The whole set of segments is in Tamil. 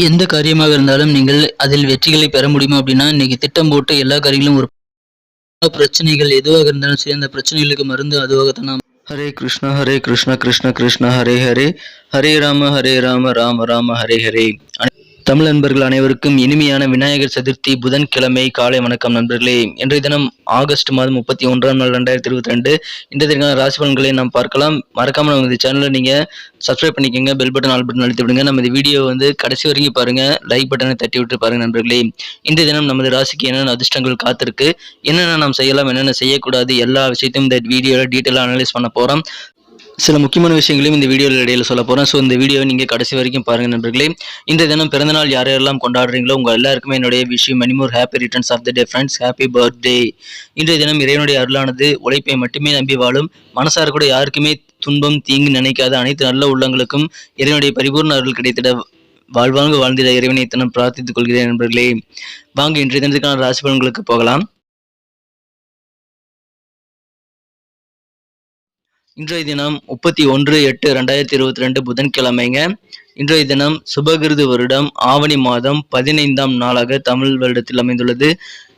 எந்த காரியமாக இருந்தாலும் நீங்கள் அதில் வெற்றிகளை பெற முடியுமா? அப்படின்னா இன்னைக்கு திட்டம் போட்டு எல்லா காரியங்களும் ஒரு பிரச்சனைகள் எதுவாக இருந்தாலும் சரி அந்த பிரச்சனைகளுக்கு மருந்து அதுவாகத்தான் நாம் ஹரே கிருஷ்ணா ஹரே கிருஷ்ணா கிருஷ்ண கிருஷ்ணா ஹரே ஹரே. ஹரே ராம ஹரே ராம ராம ராம ஹரே ஹரே. தமிழ் நண்பர்கள் அனைவருக்கும் இனிமையான விநாயகர் சதுர்த்தி புதன்கிழமை காலை வணக்கம் நண்பர்களே. இன்றைய தினம் ஆகஸ்ட் மாதம் முப்பத்தி ஒன்றாம் நாள் ரெண்டாயிரத்தி இருபத்தி ரெண்டு. இந்த தினம் ராசி பலன்களை நாம் பார்க்கலாம். மறக்காம நம்ம இந்த சேனலை நீங்க சப்ஸ்கிரைப் பண்ணிக்கோங்க பெல் பட்டன் ஆல் பட்டன் அழுத்தி விடுங்க. நம்ம இந்த வீடியோ வந்து கடைசி வரைக்கும் பாருங்க. லைக் பட்டனை தட்டி விட்டு பாருங்க நண்பர்களே. இந்த தினம் நமது ராசிக்கு என்னென்ன அதிர்ஷ்டங்கள் காத்திருக்கு? என்னென்ன நாம் செய்யலாம் என்னென்ன செய்யக்கூடாது? எல்லா விஷயத்தையும் இந்த வீடியோவில் டீட்டெயிலாக அனலைஸ் பண்ண போறோம். சில முக்கியமான விஷயங்களையும் இந்த வீடியோவில் இடையில சொல்ல போகிறேன் ஸோ இந்த வீடியோவை நீங்கள் கடைசி வரைக்கும் பாருங்கள் நண்பர்களே. இந்த தினம் பிறந்தநாள் யார் யாரெல்லாம் கொண்டாடுறீங்களோ உங்கள் எல்லாருக்குமே என்னுடைய விஷயம் many more happy returns of the day friends happy birthday இன்றைய தினம் இறைவனுடைய அருளானது உழைப்பை மட்டுமே நம்பி வாழும் மனசார் கூட யாருக்குமே துன்பம் தீங்கு நினைக்காத அனைத்து நல்ல உள்ளங்களுக்கும் இறைவனுடைய பரிபூர்ண அருள் கிடைத்திட வாழ்வாங்க வாழ்ந்திட இறைவனை தினம் பிரார்த்தித்துக் கொள்கிறேன் நண்பர்களே. வாங்க இன்றைய தினத்துக்கான ராசி பலன்களுக்கு போகலாம். இன்றைய தினம் முப்பத்தி ஒன்று எட்டு ரெண்டாயிரத்தி இருபத்தி ரெண்டு புதன்கிழமைங்க. இன்றைய தினம் சுபகிருது வருடம் ஆவணி மாதம் பதினைந்தாம் நாளாக தமிழ் வருடத்தில் அமைந்துள்ளது.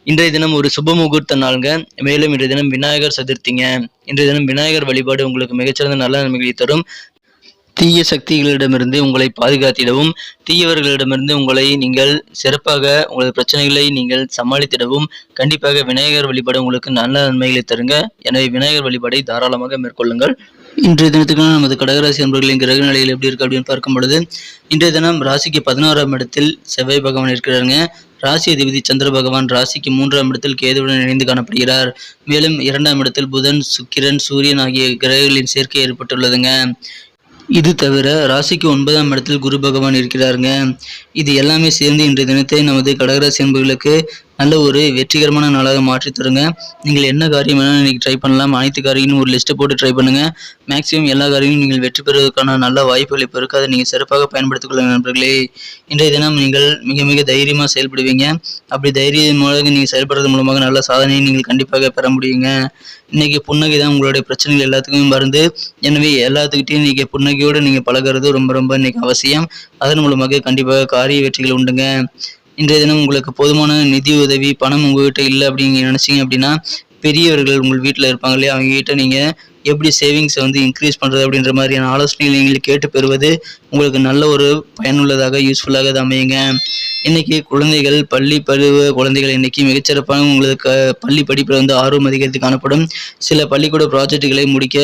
இன்றைய தினம் ஒரு சுப முகூர்த்த நாளுங்க. மேலும் இன்றைய தினம் விநாயகர் சதுர்த்திங்க. இன்றைய தினம் விநாயகர் வழிபாடு உங்களுக்கு மிகச்சிறந்த நல்ல நன்மைகளை தரும். தீய சக்திகளிடமிருந்து உங்களை பாதுகாத்திடவும் தீயவர்களிடமிருந்து உங்களை நீங்கள் சிறப்பாக உங்களது பிரச்சனைகளை நீங்கள் சமாளித்திடவும் கண்டிப்பாக விநாயகர் வழிபாடு உங்களுக்கு நல்ல நன்மைகளை தருங்க. எனவே விநாயகர் வழிபாடை தாராளமாக மேற்கொள்ளுங்கள். இன்றைய தினத்துக்கான நமது கடகராசி அன்பர்களின் கிரக நிலையில் எப்படி இருக்கு அப்படின்னு பார்க்கும் பொழுது இன்றைய தினம் ராசிக்கு பதினோராம் இடத்தில் செவ்வாய் பகவான் இருக்கிறாருங்க. ராசி அதிபதி சந்திர பகவான் ராசிக்கு மூன்றாம் இடத்தில் கேதுவுடன் இணைந்து காணப்படுகிறார். மேலும் இரண்டாம் இடத்தில் புதன் சுக்கிரன் சூரியன் ஆகிய கிரகங்களின் சேர்க்கை ஏற்பட்டுள்ளதுங்க. இது தவிர ராசிக்கு ஒன்பதாம் இடத்தில் குரு பகவான் இருக்கிறாருங்க. இது எல்லாமே சேர்ந்து இன்றைய தினத்தை நமது கடகராசி என்பவர்களுக்கு நல்ல ஒரு வெற்றிகரமான நாளாக மாற்றி தருங்க. நீங்கள் என்ன காரியம் வேணாலும் இன்னைக்கு ட்ரை பண்ணலாம். அனைத்து காரியங்களும் ஒரு லிஸ்ட்டை போட்டு ட்ரை பண்ணுங்க. மேக்ஸிமம் எல்லா காரியங்களும் நீங்கள் வெற்றி பெறுவதற்கான நல்ல வாய்ப்புகள் இப்போ இருக்குது அதை நீங்கள் சிறப்பாக பயன்படுத்திக் கொள்ளுங்க நண்பர்களே. இன்றைய தினம் நீங்கள் மிக மிக தைரியமாக செயல்படுவீங்க. அப்படி தைரியம் மூலமாக நீங்கள் செயல்படுறது மூலமாக நல்ல சாதனையை நீங்கள் கண்டிப்பாக பெற முடியுங்க. இன்றைக்கி புன்னகை தான் உங்களுடைய பிரச்சனைகள் எல்லாத்துக்குமே மருந்து. எனவே எல்லாத்துக்கிட்டையும் இன்றைக்கி புன்னகையோடு நீங்கள் பழகிறது ரொம்ப ரொம்ப இன்றைக்கி அவசியம். அதன் மூலமாக கண்டிப்பாக காரிய வெற்றிகள் உண்டுங்க. இன்றைய தினம் உங்களுக்கு போதுமான நிதி உதவி பணம் உங்ககிட்ட இல்லை அப்படிங்க நினச்சிங்க அப்படின்னா பெரியவர்கள் உங்கள் வீட்டில் இருப்பாங்க இல்லையா? அவங்ககிட்ட நீங்கள் எப்படி சேவிங்ஸை வந்து இன்க்ரீஸ் பண்ணுறது அப்படின்ற மாதிரியான ஆலோசனைகள் நீங்கள் கேட்டு பெறுவது உங்களுக்கு நல்ல ஒரு பயனுள்ளதாக யூஸ்ஃபுல்லாக அது அமையுங்க. இன்றைக்கி குழந்தைகள் பள்ளி பருவ குழந்தைகள் இன்றைக்கி மிகச்சிறப்பான உங்களுக்கு பள்ளி படிப்பில் வந்து ஆர்வம் அதிகரித்து காணப்படும். சில பள்ளிக்கூட ப்ராஜெக்டுகளை முடிக்க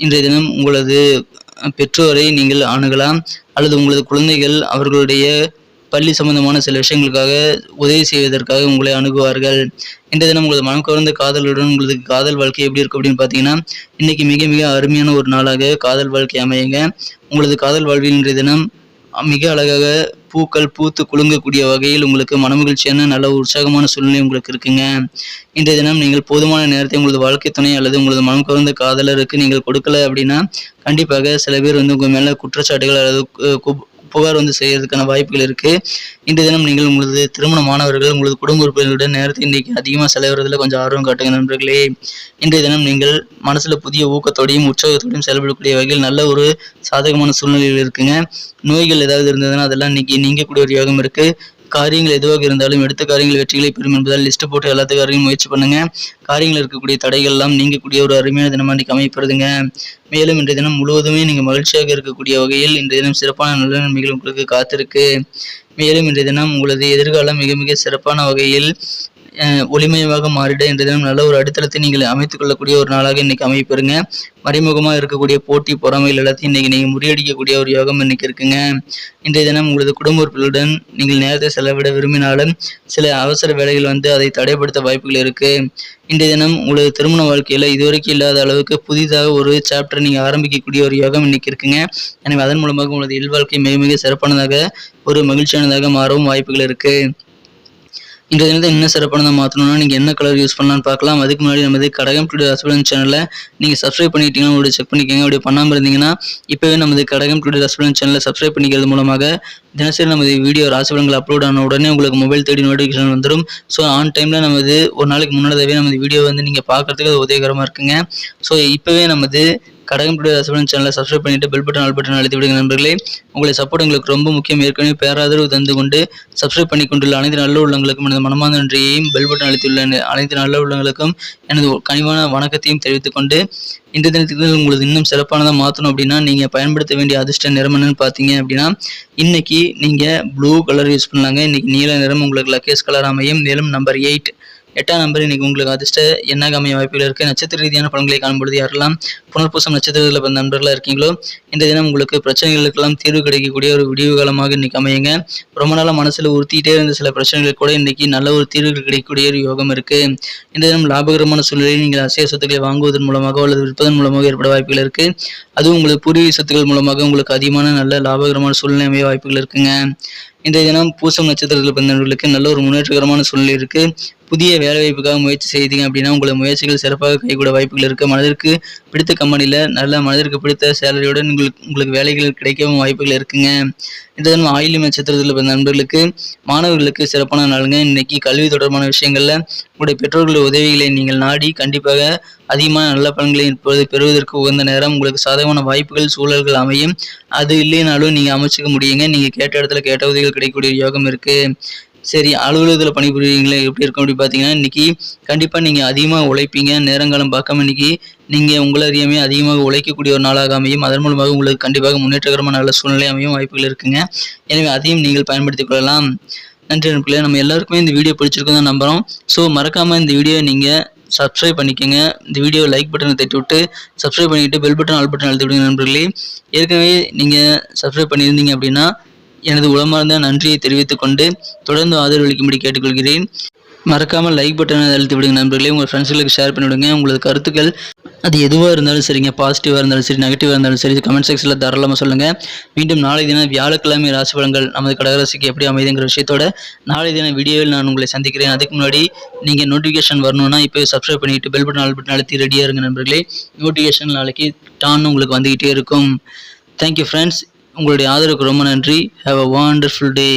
இன்றைய தினம் உங்களது பெற்றோரை நீங்கள் அணுகலாம் அல்லது உங்களது குழந்தைகள் அவர்களுடைய பள்ளி சம்பந்தமான சில விஷயங்களுக்காக உதவி செய்வதற்காக உங்களை அணுகுவார்கள். இன்றைய தினம் உங்களது மனம் கவர்ந்த காதலுடன் உங்களது காதல் வாழ்க்கை எப்படி இருக்கும் அப்படின்னு பார்த்தீங்கன்னா இன்னைக்கு மிக மிக அருமையான ஒரு நாளாக காதல் வாழ்க்கை அமையுங்க. உங்களது காதல் வாழ்வில் இன்றைய தினம் மிக அழகாக பூக்கள் பூத்து குலுங்கக்கூடிய வகையில் உங்களுக்கு மனமகிழ்ச்சியான நல்ல உற்சாகமான சூழ்நிலை உங்களுக்கு இருக்குங்க. இன்றைய தினம் நீங்கள் போதுமான நேரத்தை உங்களது வாழ்க்கை துணை அல்லது உங்களது மனம் கவர்ந்த காதலருக்கு நீங்கள் கொடுக்கல அப்படின்னா கண்டிப்பாக சில பேர் வந்து உங்கள் மேலே குற்றச்சாட்டுகள் அல்லது புகார் வந்து செய்யறதுக்கான வாய்ப்புகள் இருக்கு. இன்று தினம் நீங்கள் உங்களது திருமணமானவர்கள் உங்களது குடும்ப உறுப்பினர்களுடன் நேரத்தை இன்னைக்கு அதிகமாக செலவிடுறதுல கொஞ்சம் ஆர்வம் காட்டுங்க நண்பர்களே. இன்றைய தினம் நீங்கள் மனசுல புதிய ஊக்கத்தோடையும் உற்சாகத்தோடையும் செயல்படக்கூடிய வகையில் நல்ல ஒரு சாதகமான சூழ்நிலையில் இருக்குங்க. நோய்கள் ஏதாவது இருந்ததுன்னா அதெல்லாம் இன்னைக்கு நீங்கக்கூடிய ஒரு யோகம் இருக்கு. காரியங்கள் எதுவாக இருந்தாலும் எடுத்த காரியங்கள் வெற்றிகளை பெறும் என்பதால் லிஸ்ட் போட்டு எல்லாத்து காரியங்களும் முயற்சி பண்ணுங்க. காரியங்கள் இருக்கக்கூடிய தடைகள் எல்லாம் நீங்கக்கூடிய ஒரு அருமையான தினமா இன்னைக்கு அமையப்படுதுங்க மேலும் இன்றைய தினம் முழுவதுமே நீங்க மகிழ்ச்சியாக இருக்கக்கூடிய வகையில் இன்றைய தினம் சிறப்பான நல்ல நன்மைகள் உங்களுக்கு காத்திருக்கு. மேலும் இன்றைய தினம் உங்களது எதிர்காலம் மிக மிக சிறப்பான வகையில் ஒளிமயமாக மாறிட என்ற தினம் நல்ல ஒரு அடித்தளத்தை நீங்கள் அமைத்துக் கொள்ளக்கூடிய ஒரு நாளாக இன்னைக்கு அமைப்பெறுங்க மறைமுகமாக இருக்கக்கூடிய போட்டி பொறாமைகள் எல்லாத்தையும் இன்னைக்கு நீங்கள் முறியடிக்கக்கூடிய ஒரு யோகம் இன்னைக்கு இருக்குங்க. இன்றைய தினம் உங்களது குடும்ப உறுப்பினருடன் நீங்கள் நேரத்தை செலவிட விரும்பினாலும் சில அவசர வேலைகள் வந்து அதை தடைப்படுத்த வாய்ப்புகள் இருக்கு. இன்றைய தினம் உங்களது திருமண வாழ்க்கையில் இதுவரைக்கும் இல்லாத அளவுக்கு புதிதாக ஒரு சாப்டர் நீங்கள் ஆரம்பிக்கக்கூடிய ஒரு யோகம் இன்னைக்கு இருக்குங்க. எனவே அதன் மூலமாக உங்களது இல்வாழ்க்கை மிக மிக சிறப்பானதாக ஒரு மகிழ்ச்சியானதாக மாறவும் வாய்ப்புகள் இருக்குது இன்றைய தினத்தை என்ன சிறப்பானதாக மாற்றணும்னா நீங்கள் என்ன கலர் யூஸ் பண்ணலாம்னு பார்க்கலாம். அதுக்கு முன்னாடி நமது கடகம் டுடே ஹஸ்பண்ட் சேனலில் நீங்கள் சப்ஸ்கிரைப் பண்ணிட்டீங்கன்னா அப்படி செக் பண்ணிக்கோங்க. அப்படி பண்ணாமல் இருந்தீங்கன்னா இப்போவே நமது கடகம் டுடே ஹஸ்பண்ட் சேனலில் சப்ஸ்கிரைப் பண்ணிக்கிறது மூலமாக தினசரி நமது வீடியோ ராசிபலன்கள் அப்லோட் ஆன உடனே உங்களுக்கு மொபைல் தேடி நோட்டிஃபிகேஷன் வந்துடும் ஸோ ஆன் டைமில் நமது ஒரு நாளைக்கு முன்னதாகவே நமது வீடியோ வந்து நீங்கள் பார்க்கறதுக்கு அது உதவிகரமாக இருக்குங்க. ஸோ இப்போவே நமது கடகம் சிவன் சேனலை சப்ஸ்கிரைப் பண்ணிட்டு பெல் பட்டன் ஆல் பட்டன் அழுத்தி விடுங்க நண்பர்களே. உங்களை சப்போர்ட் எங்களுக்கு ரொம்ப முக்கியம். ஏற்கனவே பேராதரவு தந்து கொண்டு சப்ஸ்கிரைப் பண்ணி கொண்டுள்ள அனைத்து நல்ல உள்ளங்களுக்கும் எனது மனமார்ந்த நன்றியையும் பெல் பட்டன் அழுத்தியுள்ள அனைத்து நல்ல உள்ளங்களுக்கும் எனது கனிவான வணக்கத்தையும் தெரிவித்துக் கொண்டு இந்த தினத்துக்கு உங்களுக்கு இன்னும் சிறப்பானதாக மாற்றணும் அப்படின்னா நீங்கள் பயன்படுத்த வேண்டிய அதிர்ஷ்ட நிறம் என்னன்னு பார்த்தீங்க அப்படின்னா இன்னைக்கு நீங்கள் ப்ளூ கலர் யூஸ் பண்ணலாங்க. இன்னைக்கு நீல நிறம் உங்களுக்கு லக்கேஸ் கலர் அமையும். மேலும் நம்பர் எயிட் எட்டாம் நம்பர் இன்னைக்கு உங்களுக்கு அதிர்ஷ்ட எண்ணாக அமைய வாய்ப்புகள் இருக்குது நட்சத்திர ரீதியான பலன்களை காணும்பொழுது யாரெல்லாம் புனர்பூசம் நட்சத்திரத்தில் பிறந்த நண்பர்களாக இருக்கீங்களோ இந்த தினம் உங்களுக்கு பிரச்சனைகளுக்கெல்லாம் தீர்வு கிடைக்கக்கூடிய ஒரு விடிவு காலமாக இன்னைக்கு அமையுங்க. ரொம்ப நாளாக மனசில் உறுத்திக்கிட்டே இருந்த சில பிரச்சனைகளுக்கு கூட இன்னைக்கு நல்ல ஒரு தீர்வுகள் கிடைக்கக்கூடிய ஒரு யோகம் இருக்குது இந்த தினம் லாபகரமான சூழ்நிலையில் நீங்கள் அசைய சொத்துக்களை வாங்குவதன் மூலமாக அல்லது விற்பதன் மூலமாக ஏற்பட வாய்ப்புகள் இருக்குது அதுவும் உங்களுக்கு பூர்வீக சொத்துக்கள் மூலமாக உங்களுக்கு அதிகமான நல்ல லாபகரமான சூழ்நிலை அமைய வாய்ப்புகள் இருக்குங்க. இன்றைய தினம் பூசம் நட்சத்திரத்தில் பிறந்தவர்களுக்கு நல்ல ஒரு முன்னேற்றகரமான சூழ்நிலை இருக்கு. புதிய வேலை வாய்ப்புக்காக முயற்சி செய்தீங்க அப்படின்னா உங்களை முயற்சிகள் சிறப்பாக கைகூட வாய்ப்புகள் இருக்குது மனதிற்கு பிடித்த கம்பெனியில் நல்ல மனதிற்கு பிடித்த சேலரியுடன் உங்களுக்கு உங்களுக்கு வேலைகள் கிடைக்கவும் வாய்ப்புகள் இருக்குங்க. இந்த தினம் ஆயிலும் நட்சத்திரத்தில் பிறந்த நண்பர்களுக்கு மாணவர்களுக்கு சிறப்பான நாளுங்க. இன்னைக்கு கல்வி தொடர்பான விஷயங்களில் உங்களுடைய பெற்றோர்களுடைய உதவிகளை நீங்கள் நாடி கண்டிப்பாக அதிகமான நல்ல பலன்களை இப்பொழுது பெறுவதற்கு உகந்த நேரம். உங்களுக்கு சாதகமான வாய்ப்புகள் சூழல்கள் அமையும். அது இல்லைனாலும் நீங்கள் அமைச்சிக்க முடியுங்க. நீங்கள் கேட்ட இடத்துல கேட்ட உதவிகள் கிடைக்கக்கூடிய யோகம் இருக்குது சரி அலுவலகத்தில் பணிபுரிவீங்களே எப்படி இருக்கும் அப்படி பார்த்தீங்கன்னா இன்றைக்கி கண்டிப்பாக நீங்கள் அதிகமாக உழைப்பீங்க. நேரங்காலம் பார்க்காம இன்றைக்கி நீங்கள் உங்களை அறியாமே அதிகமாக உழைக்கக்கூடிய ஒரு நாளாக அமையும். அதன் மூலமாக உங்களுக்கு கண்டிப்பாக முன்னேற்றகரமான நல்ல சூழ்நிலை அமையும். வாய்ப்புகள் இருக்குங்க. எனவே அதையும் நீங்கள் பயன்படுத்திக் கொள்ளலாம். நன்றி நண்பர்களே நம்ம எல்லாருக்குமே இந்த வீடியோ பிடிச்சிருக்கும் தான் நம்புகிறோம் ஸோ மறக்காமல் இந்த வீடியோ நீங்கள் சப்ஸ்கிரைப் பண்ணிக்கோங்க. இந்த வீடியோ லைக் பட்டனை தட்டி விட்டு சப்ஸ்கிரைப் பண்ணிவிட்டு பெல் பட்டன் ஆல் பட்டன் அழுத்தி விடுங்க நண்பர்களே. ஏற்கனவே நீங்கள் சப்ஸ்கிரைப் பண்ணியிருந்தீங்க அப்படின்னா எனது உளமார்ந்த நன்றியை தெரிவித்துக் கொண்டு தொடர்ந்து ஆதரவளிக்கும்படி கேட்டுக்கொள்கிறேன். மறக்காமல் லைக் பட்டனை அழுத்தி விடுங்க நண்பர்களே. உங்கள் ஃப்ரெண்ட்ஸ்களுக்கு ஷேர் பண்ணிவிடுங்க. உங்களது கருத்துக்கள் அது எதுவாக இருந்தாலும் சரிங்க பாசிட்டிவாக இருந்தாலும் சரி நெகட்டிவாக இருந்தாலும் சரி கமெண்ட் செக்ஷனில் தாராளமாக சொல்லுங்கள் மீண்டும் நாளை தினம் வியாழக்கிழமை ராசி பலன்கள் நமது கடகராசிக்கு எப்படி அமைதுங்கிற விஷயத்தோட நாளை தினம் வீடியோவில் நான் உங்களை சந்திக்கிறேன். அதுக்கு முன்னாடி நீங்கள் நோட்டிஃபிகேஷன் வரணும்னா இப்போ சப்ஸ்கிரைப் பண்ணிட்டு பெல் பட்டன் ஆல் பட்டன் அழுத்தி ரெடியாக இருங்க நண்பர்களே. நோட்டிஃபிகேஷன் நாளைக்கு டான் உங்களுக்கு வந்துக்கிட்டே இருக்கும். தேங்க்யூ ஃப்ரெண்ட்ஸ் உங்களுடைய ஆதரவுக்கு ரொம்ப நன்றி. Have a wonderful day